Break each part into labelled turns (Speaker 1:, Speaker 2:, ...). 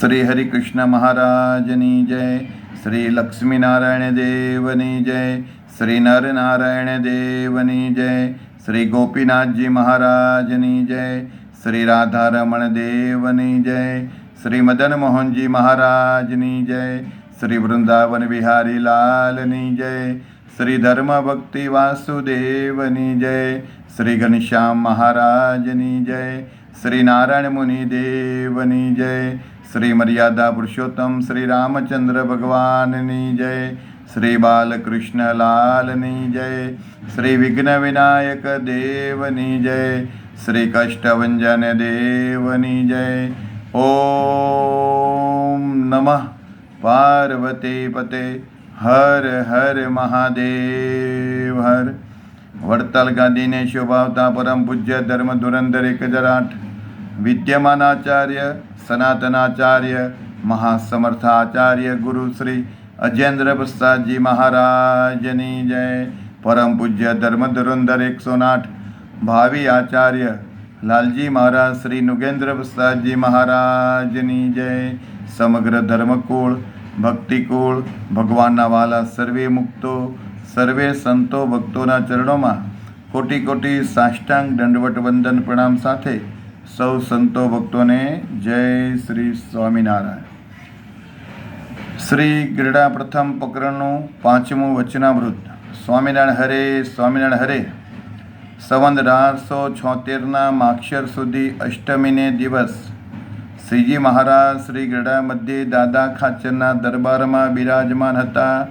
Speaker 1: શ્રી હરિકૃષ્ણ મહારાજની જય, શ્રી લક્ષ્મીનારાયણ દેવની જય, શ્રી નરનારાયણ દેવની જય, શ્રી ગોપીનાથજી મહારાજની જય, શ્રી રાધારમણ દેવની જય, શ્રી મદન મોહનજી મહારાજની જય, શ્રી વૃંદાવન બિહારી લાલની જય, શ્રી ધર્મ ભક્તિ વાસુદેવની જય, શ્રી ઘનશ્યામ મહારાજની જય, શ્રી નારાયણ મુનિ દેવની જય શ્રી મર્યાદા પુરુષોત્તમ શ્રી રામચંદ્ર ભગવાનની જય શ્રી બાલકૃષ્ણ લાલની જય શ્રી વિઘ્ન વિનાયક દેવની જય શ્રી કષ્ટભંજન દેવની જય. ઓમ નમઃ. પાર્વતી પતે. હર હર મહાદેવ. હર. વડતાલ ગાંધીને શોભાવતા પરમ પૂજ્ય ધર્મ ધુરંધર એક હજાર આઠ વિદ્યમાનાચાર્ય સનાતનાચાર્ય મહાસમર્થાચાર્ય ગુરુ શ્રી અજેન્દ્ર પ્રસાદજી મહારાજની જય પરમ પૂજ્ય ધર્મ ધુરંધર એકસો આઠ ભાવિ આચાર્ય લાલજી મહારાજ શ્રી નુગેન્દ્ર પ્રસાદજી મહારાજની જય સમગ્ર ધર્મકુળ ભક્તિકુળ ભગવાનના વાલા સર્વે મુક્તો સર્વે સંતો ભક્તોના ચરણોમાં કોટી કોટી સાષ્ટાંગ દંડવટ વંદન પ્રણામ સાથે સૌ સંતો ભક્તોને જય શ્રી સ્વામિનારાયણ. શ્રી ગરડા પ્રથમ પ્રકરણનું પાંચમું વચનામૃત. સ્વામિનારાયણ હરે સ્વામિનારાયણ હરે. સંવંત અઢારસો છોતેરના માક્ષર સુધી અષ્ટમીને દિવસ. શ્રીજી મહારાજ શ્રી ગરડા મધ્યે દાદા ખાચરના દરબારમાં બિરાજમાન હતા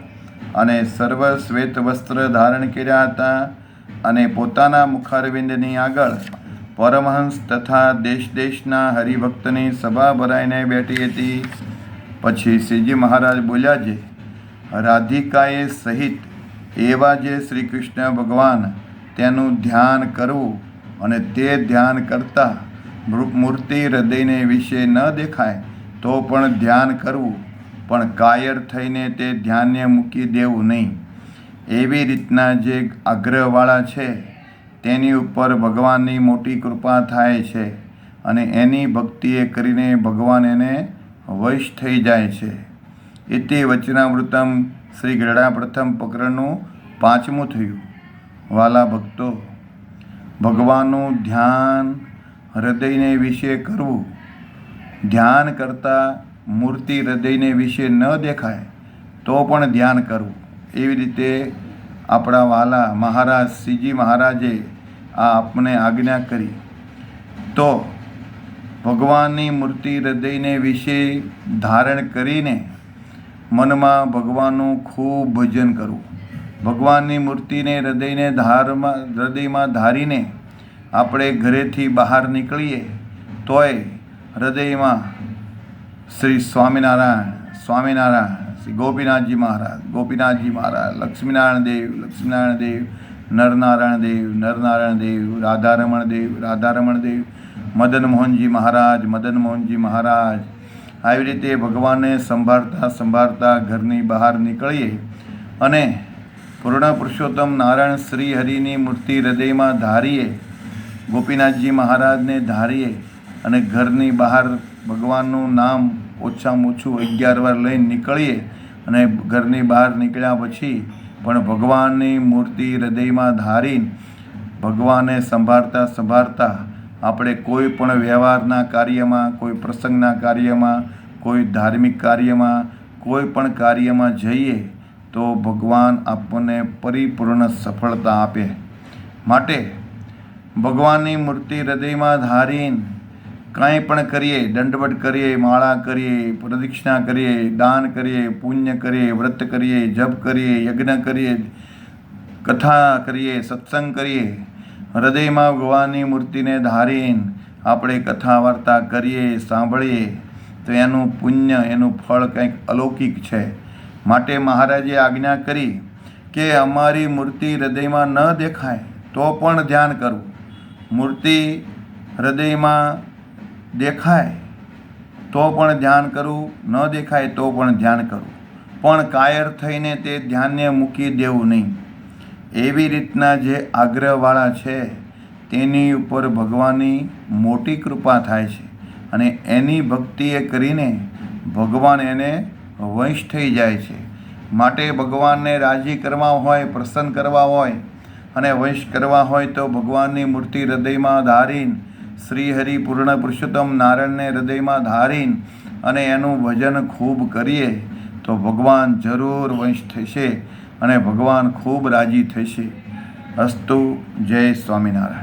Speaker 1: અને સર્વ શ્વેત વસ્ત્ર ધારણ કર્યા હતા અને પોતાના મુખારવિંદની આગળ પરમહંસ તથા દેશ દેશના હરિભક્તની સભા ભરાઈને બેઠી હતી. પછી શ્રીજી મહારાજ બોલ્યા છે, રાધિકાએ સહિત એવા જે શ્રી કૃષ્ણ ભગવાન તેનું ધ્યાન કરવું અને તે ધ્યાન કરતાં મૂર્તિ હૃદયને વિશે ન દેખાય, તો પણ ધ્યાન કરવું, પણ કાયર થઈને તે ધ્યાનને મૂકી દેવું નહીં. એવી રીતના જે આગ્રહવાળા છે તેની ઉપર ભગવાનની મોટી કૃપા થાય છે અને એની ભક્તિએ કરીને ભગવાન એને વશ થઈ જાય છે. ઇતિ વચનામૃતમ શ્રી ગરડા પ્રથમ પ્રકરણનું પાંચમું થયું. વાલા ભક્તો, ભગવાનનું ધ્યાન હૃદયને વિશે કરવું. ધ્યાન કરતાં મૂર્તિ હૃદયને વિશે ન દેખાય તો પણ ધ્યાન કરવું. એવી રીતે આપણા વાલા મહારાજ, શ્રીજી મહારાજે આ આપને આજ્ઞા કરી. તો ભગવાનની મૂર્તિ હૃદયને વિશે ધારણ કરીને મનમાં ભગવાનનું ખૂબ ભજન કરવું. ભગવાનની મૂર્તિને હૃદયને ધારમાં, હૃદયમાં ધારીને આપણે ઘરેથી બહાર નીકળીએ, તોય હૃદયમાં શ્રી સ્વામિનારાયણ સ્વામિનારાયણ શ્રી ગોપીનાથજી મહારાજ ગોપીનાથજી મહારાજ, લક્ષ્મીનારાયણ દેવ લક્ષ્મીનારાયણ દેવ, નરનારાયણ દેવ નરનારાયણ દેવ, રાધારમણ દેવ રાધારમણ દેવ મદન મોહનજી મહારાજ મદન મોહનજી મહારાજ. આવી રીતે ભગવાનને સંભાળતા સંભાળતા ઘરની બહાર નીકળીએ અને પૂર્ણ પુરુષોત્તમ નારાયણ શ્રી હરિની મૂર્તિ હૃદયમાં ધારીએ, ગોપીનાથજી મહારાજને ધારીએ અને ઘરની બહાર ભગવાનનું નામ ઓછામાં ઓછું અગિયાર વાર લઈને નીકળીએ અને ઘરની બહાર નીકળ્યા પછી પણ ભગવાનની મૂર્તિ હૃદયમાં ધારીને ભગવાનને સંભાળતા સંભાળતા આપણે કોઈ પણ વ્યવહારના કાર્યમાં, કોઈ પ્રસંગના કાર્યમાં, કોઈ ધાર્મિક કાર્યમાં, કોઈ પણ કાર્યમાં જઈએ તો ભગવાન આપણને પરિપૂર્ણ સફળતા આપે. માટે ભગવાનની મૂર્તિ હૃદયમાં ધારીને કાંઈ પણ કરીએ, દંડવટ કરીએ, માળા કરીએ, પ્રદક્ષિણા કરીએ, દાન કરીએ, પુણ્ય કરીએ, વ્રત કરીએ, જપ કરીએ, યજ્ઞ કરીએ, કથા કરીએ, સત્સંગ કરીએ, હૃદયમાં ભગવાનની મૂર્તિને ધારીને આપણે કથા વાર્તા કરીએ, સાંભળીએ, તો એનું પુણ્ય, એનું ફળ કંઈક અલૌકિક છે. માટે મહારાજે આજ્ઞા કરી કે અમારી મૂર્તિ હૃદયમાં ન દેખાય, તો પણ ધ્યાન કરવું. મૂર્તિ હૃદયમાં દેખાય, તો પણ ધ્યાન કરવું ન દેખાય, તો પણ ધ્યાન કરવું પણ કાયર થઈને તે ધ્યાનને મૂકી દેવું નહીં. એવી રીતના જે આગ્રહવાળા છે, તેની ઉપર ભગવાનની મોટી કૃપા થાય છે અને એની ભક્તિએ કરીને ભગવાન એને વંશ થઈ જાય છે. માટે ભગવાનને રાજી કરવા હોય, પ્રસન્ન કરવા હોય અને વંશ કરવા હોય તો ભગવાનની મૂર્તિ હૃદયમાં ધારીને શ્રી હરિ પૂર્ણ પુરુષોત્તમ નારાયણને હૃદયમાં ધારીને અને એનું ભજન ખૂબ કરીએ, તો ભગવાન જરૂર વંશ થશે અને ભગવાન ખૂબ રાજી થશે. અસ્તુ જય સ્વામિનારાયણ.